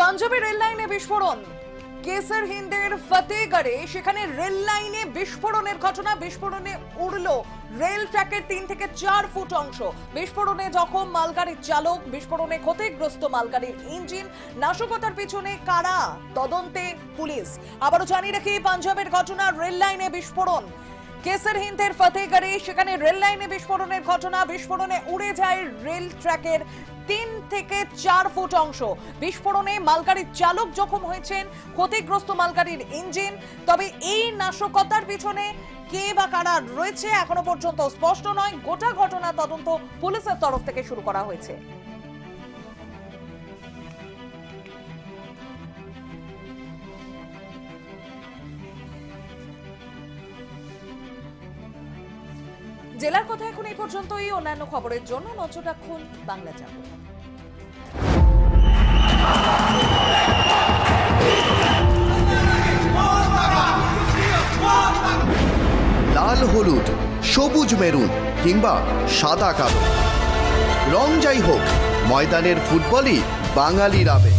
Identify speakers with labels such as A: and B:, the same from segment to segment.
A: পাঞ্জাবের রেল লাইনে বিস্ফোরণ। কেসার হিন্দের ফতেগড়ে সেখানে রেল লাইনে বিস্ফোরণের ঘটনা। বিস্ফোরণে উড়ল রেল ট্র্যাকের তিন থেকে চার ফুট অংশ। বিস্ফোরণে জখম মালগাড়ির চালক, বিস্ফোরণে ক্ষতিগ্রস্ত মালগাড়ির ইঞ্জিন। নাশকতার পিছনে কারা? তদন্তে পুলিশ। আবারও জানিয়ে রাখি, পাঞ্জাবের ঘটনা, রেল লাইনে বিস্ফোরণ। কেসার ফতেগড়ে সেখানে রেল লাইনে বিস্ফোরণের ঘটনা। বিস্ফোরণে উড়ে যায় রেল ট্র্যাকের তিন থেকে চার ফুট অংশ। বিস্ফোরণে মালগাড়ির চালক জখম হয়েছেন, ক্ষতিগ্রস্ত মালগাড়ির ইঞ্জিন। তবে এই নাশকতার পিছনে কে বা কারা রয়েছে এখনও পর্যন্ত স্পষ্ট নয়। গোটা ঘটনা তদন্ত পুলিশের তরফ থেকে শুরু করা হয়েছে। জেলার কথা এখন এই পর্যন্তই। অন্যান্য খবরের জন্য নজর রাখুন বাংলা জাগরণ
B: লাল, হলুদ, সবুজ, মেরুন কিংবা সাদা, কালো। রং যাই হোক, ময়দানের ফুটবলই বাঙালির আবেগ।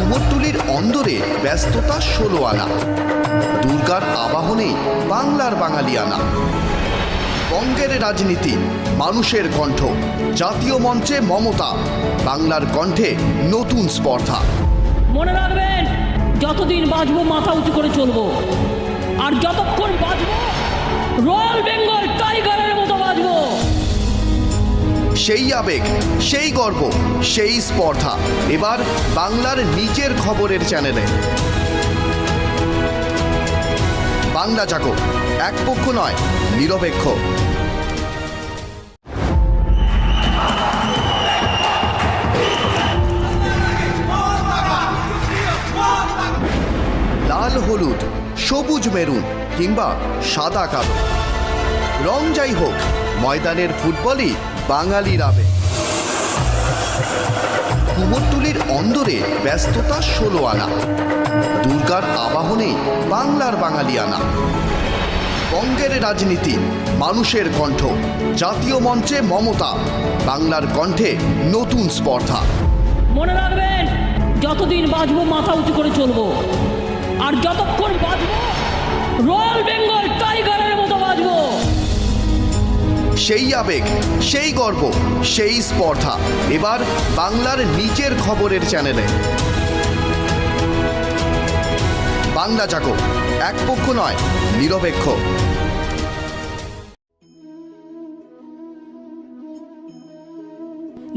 B: কুমোরটুলির অন্দরে ব্যস্ততা ষোলো আনা। দুর্গার আবাহনে বাংলার বাঙালিয়ানা। বঙ্গের রাজনীতি, মানুষের কণ্ঠ। জাতীয় মঞ্চে মমতা। বাংলার কণ্ঠে নতুন স্পর্ধা।
C: মনে রাখবেন, যতদিন বাঁচবো, মাথা উঁচু করে চলবো। আর যতক্ষণ বাঁচবো, রয়্যাল বেঙ্গল টাইগারের
B: সেই আবেগ, সেই গর্ব, সেই স্পর্ধা। এবার বাংলার নিজের খবরের চ্যানেলে। বাংলা জাগো, এক পক্ষ নয়, নিরপেক্ষ। লাল, হলুদ, সবুজ, মেরুন কিংবা সাদা, কালো। রং যাই হোক ময়দানের ফুটবলই বাঙালির আবেগ। কুমোরটুলির অন্দরে ব্যস্ততা ষোলো আনা। দুর্গার আবাহনে বাংলার বাঙালি আনা। বঙ্গের রাজনীতি, মানুষের কণ্ঠ। জাতীয় মঞ্চে মমতা। বাংলার কণ্ঠে নতুন স্পর্ধা।
C: মনে রাখবেন, যতদিন বাঁচবো, মাথা উঁচু করে চলবো। আর যতক্ষণ বাঁচবো, রয়্যাল বেঙ্গল টাইগারের
B: সেই আবেগ, সেই গর্ব, সেই স্পর্ধা। এবার বাংলার নিজের খবরের চ্যানেলে। বাংলা জাগো, এক পক্ষ নয়, নিরপেক্ষ।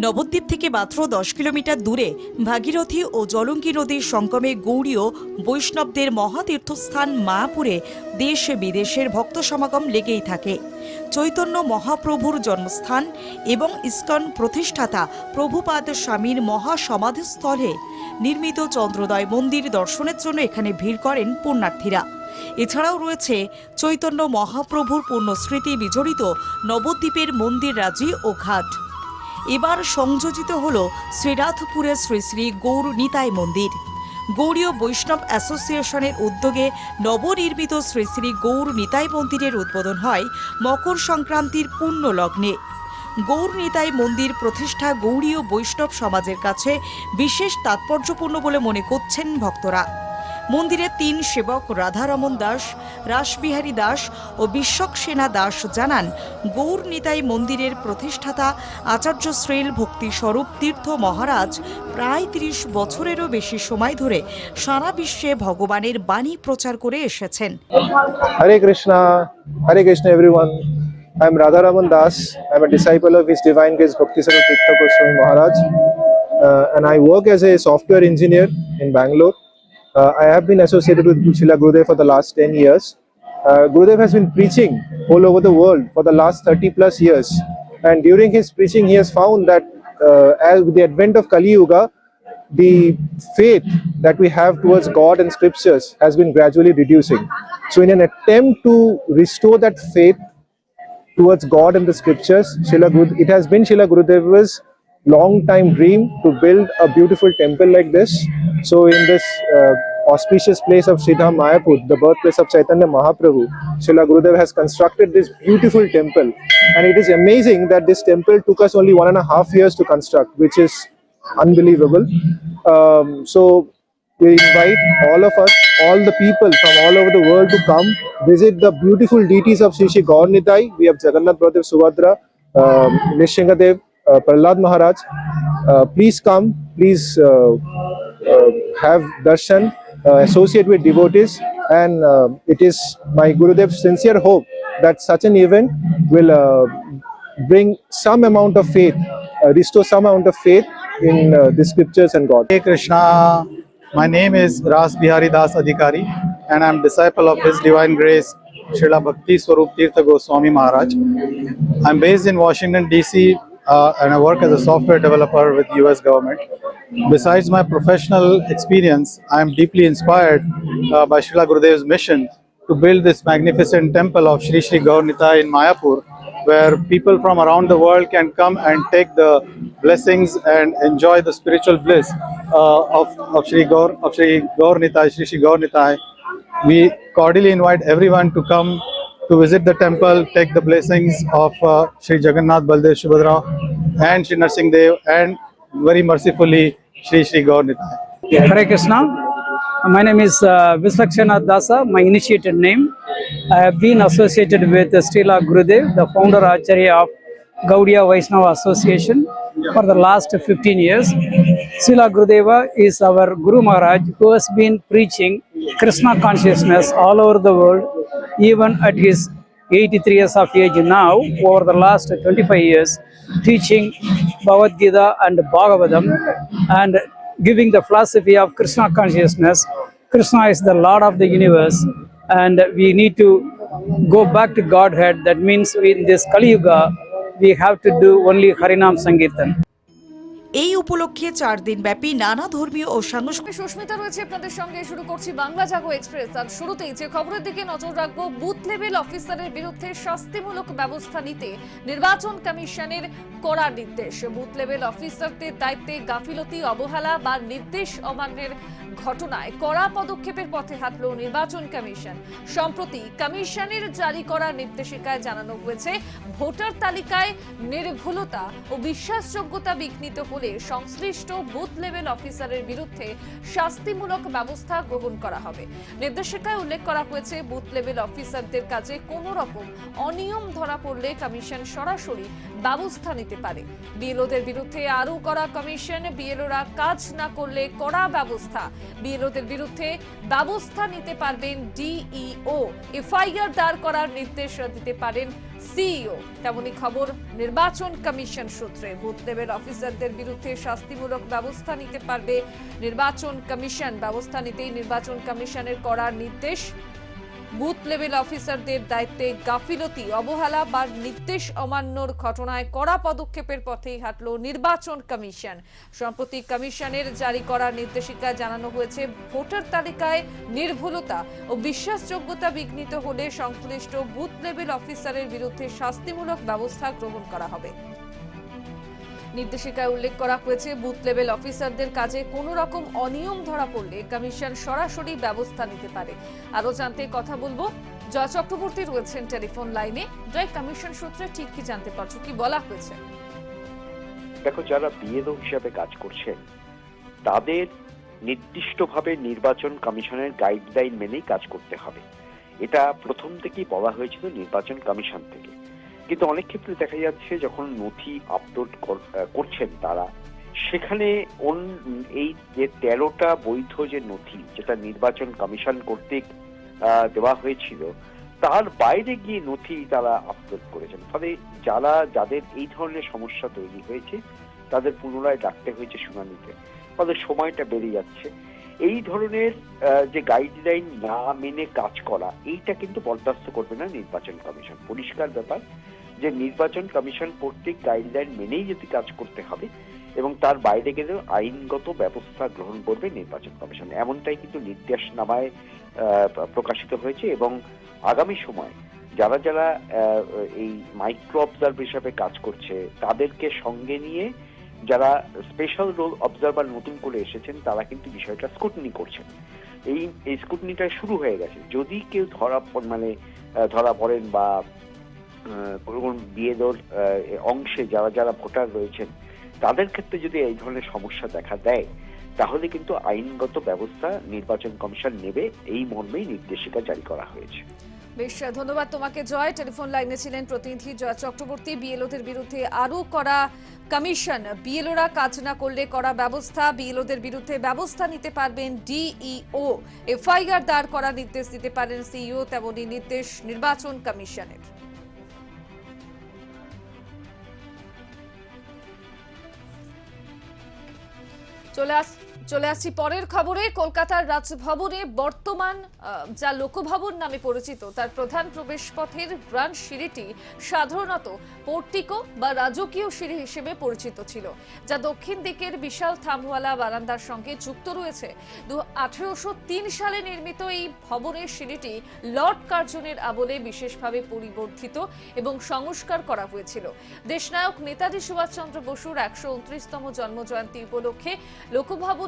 D: নবদ্বীপ থেকে মাত্র দশ কিলোমিটার দূরে ভাগীরথী ও জলঙ্গি নদীর সঙ্গমে গৌড়ীয় বৈষ্ণবদের মহাতীর্থস্থান মাপুরে দেশ বিদেশের ভক্ত সমাগম লেগেই থাকে। চৈতন্য মহাপ্রভুর জন্মস্থান এবং ইস্কন প্রতিষ্ঠাতা প্রভুপাদ স্বামীর মহাসমাধিস্থলে নির্মিত চন্দ্রোদয় মন্দির দর্শনের জন্য এখানে ভিড় করেন পুণ্যার্থীরা। এছাড়াও রয়েছে চৈতন্য মহাপ্রভুর পূর্ণ স্মৃতি বিজড়িত নবদ্বীপের মন্দির রাজি ও ঘাট। এবার সংযোজিত হল শ্রীনাথপুরের শ্রী শ্রী গৌর নিতাই মন্দির। গৌড়ীয় বৈষ্ণব অ্যাসোসিয়েশনের উদ্যোগে নবনির্মিত শ্রী শ্রী গৌর নিতাই মন্দিরের উদ্বোধন হয় মকর সংক্রান্তির পূর্ণ লগ্নে। গৌর নিতাই মন্দির প্রতিষ্ঠা গৌড়ীয় বৈষ্ণব সমাজের কাছে বিশেষ তাৎপর্যপূর্ণ বলে মনে করছেন ভক্তরা। মন্দিরে তিন সেবক রাধারমন দাস, রাসবিহারী দাস ও বিশ্বক সেনা দাস জানান, গৌর নিতাই মন্দিরের প্রতিষ্ঠাতা আচার্য ভক্তি স্বরূপ তীর্থ মহারাজ প্রায় ৩০ বছরেরও বেশি সময় ধরে সারা বিশ্বে ভগবানের বাণী প্রচার করে এসেছেন।
E: Hare Krishna Hare Krishna everyone I am Radharaman Das I am disciple of his divine grace Bhaktiswarup Tirtha Goswami Maharaj and I work as a software engineer in Bangalore Uh, I have been associated with Srila Gurudev for the last 10 years. Uh, Gurudev has been preaching all over the world for the last 30 plus years. And during his preaching, he has found that uh, as with the advent of Kali Yuga, the faith that we have towards God and scriptures has been gradually reducing. So, in an attempt to restore that faith towards God and the scriptures, Srila Guru, it has been Srila Gurudeva's long time dream to build a beautiful temple like this. So, in this uh, auspicious place of Sridham Mayapur, the birthplace of Chaitanya Mahaprabhu, Srila Gurudev has constructed this beautiful temple. And it is amazing that this temple took us only one and a half years to construct, which is unbelievable. Um, so we invite all of us, all the people from all over the world to come visit the beautiful deities of Sri Sri Gaur Nitai. We have Jagannath Baladev Subhadra, um, Nishingadev, uh, Prahlad Maharaj. Uh, please come, please uh, have darshan, uh, associate with devotees, and uh, it is my Gurudev's sincere hope that such an event will uh, bring some amount of faith, uh, restore some amount of faith in uh, the scriptures and God.
F: Hare Krishna. My name is Ras Bihari Das Adhikari and I'm disciple of His Divine Grace Srila Bhakti Swarup Tirtha Goswami Maharaj. I'm based in Washington DC uh, and I work as a software developer with US government. Besides my professional experience, I am deeply inspired uh, by Srila Gurudev's mission to build this magnificent temple of Sri Sri Gaur Nitai in Mayapur where people from around the world can come and take the blessings and enjoy the spiritual bliss uh, of, of Sri Gaur of Sri Gaur Nitai, Sri Sri Gaur Nitai. We cordially invite everyone to come to visit the temple, take the blessings of uh, Sri Jagannath Baldev Subhadra and Sri Narsingh Dev and very mercifully Sri Sri Gaur.
G: Hare Krishna. My name is uh, Visvakshanath Dasa, my initiated name. I have been associated with Srila Gurudev, the founder Acharya of Gaudiya Vaishnava Association for the last 15 years. Srila Gurudeva is our Guru Maharaj who has been preaching Krishna consciousness all over the world, even at his 83 years of age now, over the last 25 years, teaching Bhagavad Gita and Bhagavatam and giving the philosophy of Krishna consciousness. Krishna is the Lord of the universe, and we need to go back to Godhead. That means in this Kali Yuga, we have to do only Harinam Sankirtan.
D: এই উপলক্ষে চার দিন ব্যাপী নানা ধর্মীয় ও সাংস্কৃতিক
H: সুস্মিতা রয়েছে আপনাদের সঙ্গে। শুরু করছি বাংলা জাগো এক্সপ্রেস। আর শুরুতেই যে খবরের দিকে নজর রাখব, বুথ লেভেল অফিসারের বিরুদ্ধে শাস্তিমূলক ব্যবস্থা নিতে নির্বাচন কমিশনের কড়া নির্দেশ। বুথ লেভেল অফিসারদের দায়িত্বে গাফিলতি, অবহেলা বা নির্দেশ অমান্যের ঘটনায় কড়া পদক্ষেপের পথে হাঁটল নির্বাচন কমিশন। সম্প্রতি কমিশনের জারি করা নির্দেশিকায় জানানো হয়েছে, ভোটার তালিকায় নির্ভুলতা ও বিশ্বাসযোগ্যতা বিঘ্নিত হলে সংশ্লিষ্ট বুথ লেভেল অফিসারের বিরুদ্ধে শাস্তিমূলক ব্যবস্থা গ্রহণ করা হবে। নির্দেশিকায় উল্লেখ করা হয়েছে, বুথ লেভেল অফিসারদের কাছে কোনো রকম অনিয়ম ধরা পড়লে কমিশন সরাসরি ব্যবস্থা নিতে পারে। বিএলওদের বিরুদ্ধে আরও করা কমিশন, বিএলওরা কাজ না করলে কড়া ব্যবস্থা বিএলওদের বিরুদ্ধে ব্যবস্থা নিতে পারবেন ডিইও। এফআইআর দাঁড় করার নির্দেশ দিতে পারেন সিইও। তেমনি খবর, নির্বাচন কমিশন সূত্রে ভোট দেবের অফিসারদের বিরুদ্ধে শাস্তিমূলক ব্যবস্থা নিতে পারবে নির্বাচন কমিশন। ব্যবস্থা নিতেই নির্বাচন কমিশনের করার নির্দেশ বুথ লেভেল অফিসারদের দায়িত্বে গাফিলতি, অবহেলা বা নির্দেশ অমান্যর ঘটনায় কড়া পদক্ষেপের পথেই হাঁটল নির্বাচন কমিশন। সম্প্রতি কমিশনের জারি করা নির্দেশিকায় জানানো হয়েছে, ভোটার তালিকায় নির্ভুলতা ও বিশ্বাসযোগ্যতা বিঘ্নিত হলে সংশ্লিষ্ট বুথ লেভেল অফিসারের বিরুদ্ধে শাস্তিমূলক ব্যবস্থা গ্রহণ করা হবে। নির্দেশিকায় উল্লেখ করা হয়েছে, বুথ লেভেল অফিসারদের কাজে কোনো রকম অনিয়ম ধরা পড়লে কমিশন সরাসরি ব্যবস্থা নিতে পারে। আরও জানতে কথা বলব, জয় চক্রবর্তী রয়েছেন টেলিফোন লাইনে। জয়, কমিশন সূত্রে ঠিক কি জানতে পারছ, কি বলা হয়েছে?
I: দেখো, যারা বিএলও হিসাবে কাজ করছেন, তাদের নির্দিষ্টভাবে নির্বাচন কমিশনের গাইডলাইন মেনেই কাজ করতে হবে। এটা প্রথম থেকেই বলা হয়েছিল নির্বাচন কমিশন থেকে। কিন্তু অনেক ক্ষেত্রে দেখা যাচ্ছে যখন নথি আপলোড করছেন তারা, সেখানে এই যে তেরোটা বৈধ যে নথি যেটা নির্বাচন কমিশন কর্তৃক দেওয়া হয়েছিল, তার বাইরে গিয়ে নথি তারা আপলোড করেছেন। ফলে যারা, যাদের এই ধরনের সমস্যা তৈরি হয়েছে, তাদের পুনরায় ডাকতে হয়েছে শুনানিতে। ফলে সময়টা বেড়ে যাচ্ছে। এই ধরনের যে গাইডলাইন না মেনে কাজ করা, এইটা কিন্তু বরদাস্ত করবে না নির্বাচন কমিশন। পরিষ্কার ব্যাপার যে নির্বাচন কমিশন কর্তৃক গাইডলাইন মেনেই যদি কাজ করতে হবে এবং তার বাইরে গেলেও আইনগত ব্যবস্থা গ্রহণ করবে নির্বাচন কমিশন। এমনটাই কিন্তু নির্দেশনামায় প্রকাশিত হয়েছে এবং আগামী সময় যারা যারা এই মাইক্রো অবজার্ভ হিসাবে কাজ করছে, তাদেরকে সঙ্গে নিয়ে যারা স্পেশাল রোল অবজার্ভার নতুন করে এসেছেন, তারা কিন্তু বিষয়টা স্কুটনি করছেন। এই এই স্কুটনিটা শুরু হয়ে গেছে। যদি কেউ ধরা মানে ধরা পড়েন বা কোনো বিয়েদোর অংশে যারা যারা ভোটার রয়েছেন, তাদের ক্ষেত্রে যদি এই ধরনের সমস্যা দেখা দেয় তাহলে কিন্তু আইনগত ব্যবস্থা নির্বাচন কমিশন নেবে, এই মর্মেই নির্দেশিকা জারি করা হয়েছে।
H: বেশ, ধন্যবাদ তোমাকে, জয়। টেলিফোন লাইনে ছিলেন প্রতিনিধি জয় চক্রবর্তী। বিএলওদের বিরুদ্ধে আরও করা কমিশন। বিএলওরা কাজ না করলে করা ব্যবস্থা, বিএলওদের বিরুদ্ধে ব্যবস্থা নিতে পারবেন ডিইও। এফআইআর দাঁড় করা নির্দেশ দিতে পারেন সিইও তেমনই নির্দেশ নির্বাচন কমিশনের। চলে আস চলে আসছি পরের খবরে। কলকাতার রাজভবনে বর্তমান যা লোকভবন নামে পরিচিত, তার প্রধান প্রবেশপথের গ্রান্ড সিঁড়িটি সাধারণত পোর্টিকো বা রাজকীয় সিঁড়ি হিসেবে পরিচিত ছিল, যা দক্ষিণ দিকের বিশাল থামওয়ালা বারান্দার সঙ্গে যুক্ত রয়েছে। দু সালে নির্মিত এই ভবনের সিঁড়িটি লর্ড কার্জনের আবলে বিশেষভাবে পরিবর্ধিত এবং সংস্কার করা হয়েছিল। দেশনায়ক নেতাজি সুভাষচন্দ্র বসুর একশো উনত্রিশতম জন্মজয়ন্তী উপলক্ষে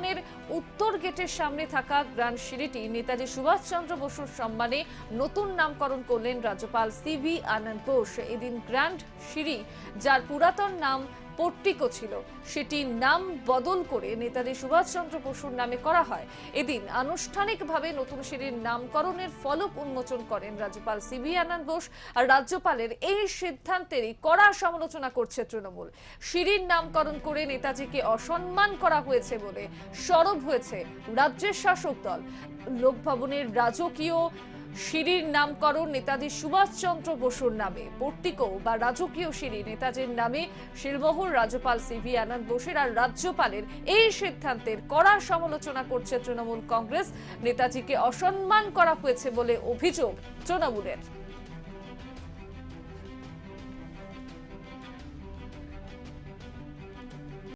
H: লোকভবনের উত্তর গেটের সামনে থাকা গ্র্যান্ড সিঁড়িটি নেতাজি সুভাষচন্দ্র বসুর সম্মানে নতুন নামকরণ করলেন রাজ্যপাল সিভি আনন্দ বোস। এদিন গ্র্যান্ড সিঁড়ি, যার পুরাতন নাম পট্টিকো ছিল। সেটির নাম বদল করে নেতাজি সুভাষচন্দ্র বসুর নামে করা হয়। এদিন আনুষ্ঠানিকভাবে নতুন সিঁড়ির নামকরণের ফলক উন্মোচন করেন রাজ্যপাল সিবি আনন্দ বোস আর রাজ্যপালের এই সিদ্ধান্তেরই কড়া সমালোচনা করছে তৃণমূল। সিঁড়ির নামকরণ করে নেতাজিকে অসম্মান করা হয়েছে বলে সরব হয়েছে রাজ্যের শাসক দল। লোকভবনের রাজকীয় সিঁড়ির নামকরণ নেতাজি সুভাষচন্দ্র বসুর নামে। পর্তিকো বা রাজকীয় সিঁড়ি নেতাজির নামে শিলমোহর, রাজ্যপাল সিভি আনন্দ বোসের আর রাজ্যপালের এই সিদ্ধান্তের কড়া সমালোচনা করছে তৃণমূল কংগ্রেস। নেতাজিকে অসম্মান করা হয়েছে বলে অভিযোগ তৃণমূলের।